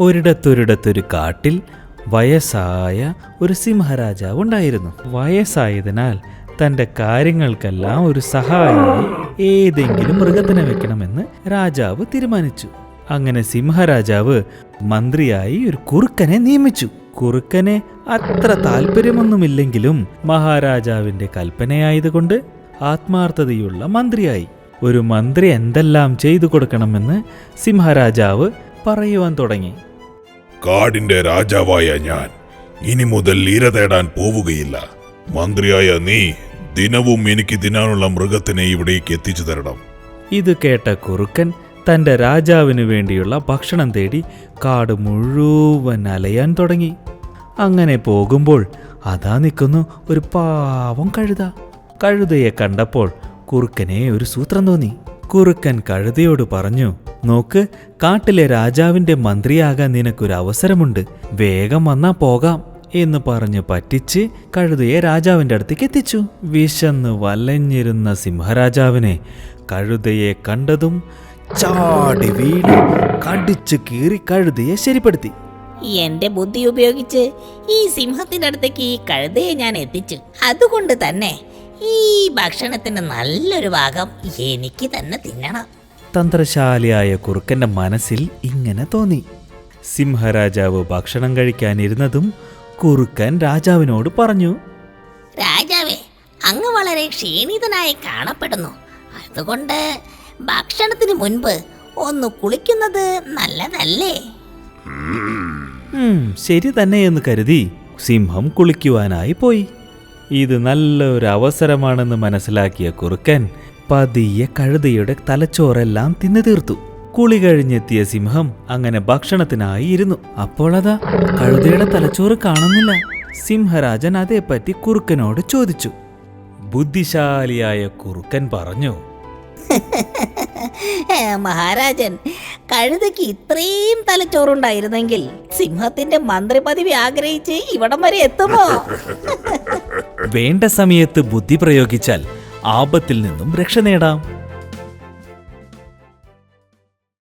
ഒരിടത്തൊരിടത്തൊരു കാട്ടിൽ വയസ്സായ ഒരു സിംഹരാജാവ് ഉണ്ടായിരുന്നു. വയസ്സായതിനാൽ തന്റെ കാര്യങ്ങൾക്കെല്ലാം ഒരു സഹായിയായി ഏതെങ്കിലും മൃഗത്തിനെ വെക്കണമെന്ന് രാജാവ് തീരുമാനിച്ചു. അങ്ങനെ സിംഹരാജാവ് മന്ത്രിയായി ഒരു കുറുക്കനെ നിയമിച്ചു. കുറുക്കനെ അത്ര താല്പര്യമൊന്നുമില്ലെങ്കിലും മഹാരാജാവിന്റെ കൽപ്പനയായതുകൊണ്ട് ആത്മാർത്ഥതയുള്ള മന്ത്രിയായി. ഒരു മന്ത്രി എന്തെല്ലാം ചെയ്തു കൊടുക്കണമെന്ന് സിംഹരാജാവ് പറയുവാൻ തുടങ്ങി. കാടിന്റെ രാജാവായ ഞാൻ. ഇനി മുതൽ ഇര തേടാൻ പോവുകയില്ല. മന്ത്രിയായ നീ ദിനവും എനിക്ക് തിന്നാനുള്ള മൃഗത്തിനെ ഇവിടേക്ക് എത്തിച്ചു തരണം. ഇത് കേട്ട കുറുക്കൻ തന്റെ രാജാവിനു വേണ്ടിയുള്ള ഭക്ഷണം തേടി കാട് മുഴുവൻ അലയാൻ തുടങ്ങി. അങ്ങനെ പോകുമ്പോൾ അതാ നിൽക്കുന്നു ഒരു പാവം കഴുത. കഴുതയെ കണ്ടപ്പോൾ കുറുക്കനെ ഒരു സൂത്രം തോന്നി. കുറുക്കൻ കഴുതയോട് പറഞ്ഞു നോക്ക് കാട്ടിലെ രാജാവിന്റെ മന്ത്രിയാകാൻ നിനക്കൊരു അവസരമുണ്ട് വേഗം വന്നാ പോകാം എന്ന് പറഞ്ഞ് പറ്റിച്ച് കഴുതയെ രാജാവിന്റെ അടുത്തേക്ക് എത്തിച്ചു. വിശന്ന് വലഞ്ഞിരുന്ന സിംഹരാജാവിനെ കഴുതയെ കണ്ടതും ചാടി വീണ്. കടിച്ചു കീറി കഴുതയെ ശരിപ്പെടുത്തി. എന്റെ ബുദ്ധി ഉപയോഗിച്ച് ഈ സിംഹത്തിന്റെ അടുത്തേക്ക് ഈ കഴുതയെ ഞാൻ എത്തിച്ചു. അതുകൊണ്ട് തന്നെ ഈ ഭക്ഷണത്തിന്റെ നല്ലൊരു ഭാഗം എനിക്ക് തന്നെ തിന്നണം. തന്ത്രശാലിയായ കുറുക്കന്റെ മനസ്സിൽ ഇങ്ങനെ തോന്നി. സിംഹരാജാവ് ഭക്ഷണം കഴിക്കാനിരുന്നതും കുറുക്കൻ രാജാവിനോട് പറഞ്ഞു. രാജാവേ അങ്ങ് വളരെ ക്ഷീണിതനായി കാണപ്പെടുന്നു. അതുകൊണ്ട് ഭക്ഷണത്തിന് മുൻപ് ഒന്ന് കുളിക്കുന്നത് നല്ലതല്ലേ? "ഉം, ശരി തന്നെ എന്ന് കരുതി സിംഹം കുളിക്കുവാനായി പോയി. ഇത് നല്ലൊരു അവസരമാണെന്ന് മനസ്സിലാക്കിയ കുറുക്കൻ പതിയെ കഴുതയുടെ തലച്ചോറെല്ലാം തിന്നു തീർത്തു. കുളി കഴിഞ്ഞെത്തിയ സിംഹം അങ്ങനെ ഭക്ഷണത്തിനായി ഇരുന്നു. അപ്പോളതാ അതാ കഴുതയുടെ തലച്ചോറ് കാണുന്നില്ല. സിംഹരാജൻ അതേപ്പറ്റി കുറുക്കനോട് ചോദിച്ചു. ബുദ്ധിശാലിയായ കുറുക്കൻ പറഞ്ഞു മഹാരാജൻ കഴുതയ്ക്ക് ഇത്രയും തലച്ചോറുണ്ടായിരുന്നെങ്കിൽ സിംഹത്തിന്റെ മന്ത്രി പദവി ആഗ്രഹിച്ച് ഇവിടം വരെ എത്തുമോ? വേണ്ട സമയത്ത് ബുദ്ധി പ്രയോഗിച്ചാൽ ആപത്തിൽ നിന്നും രക്ഷ നേടാം.